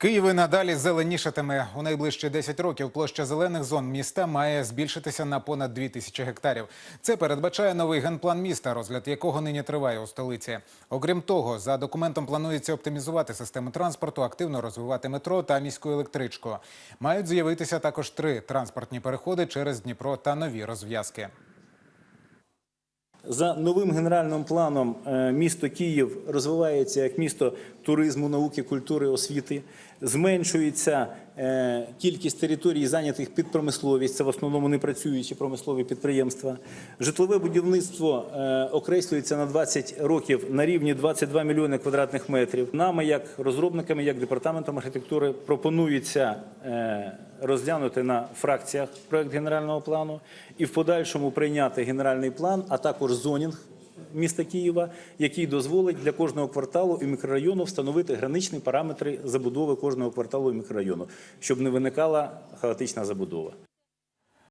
Київ і надалі зеленішатиме. У найближчі 10 років площа зелених зон міста має збільшитися на понад 2 тисячі гектарів. Це передбачає новий генплан міста, розгляд якого нині триває у столиці. Окрім того, за документом планується оптимізувати систему транспорту, активно розвивати метро та міську електричку. Мають з'явитися також три транспортні переходи через Дніпро та нові розв'язки. За новим генеральним планом е, місто Київ розвивається як місто туризму, науки, культури, освіти. Зменшується е, кількість територій, зайнятих під промисловість. Це в основному непрацюючі промислові підприємства. Житлове будівництво е, окреслюється на 20 років на рівні 22 мільйони квадратних метрів. Нами, як розробниками, як департаментом архітектури, пропонується розглянути на фракціях проект генерального плану і в подальшому прийняти генеральний план, а також зонінг міста Києва, який дозволить для кожного кварталу і мікрорайону встановити граничні параметри забудови кожного кварталу і мікрорайону, щоб не виникала хаотична забудова.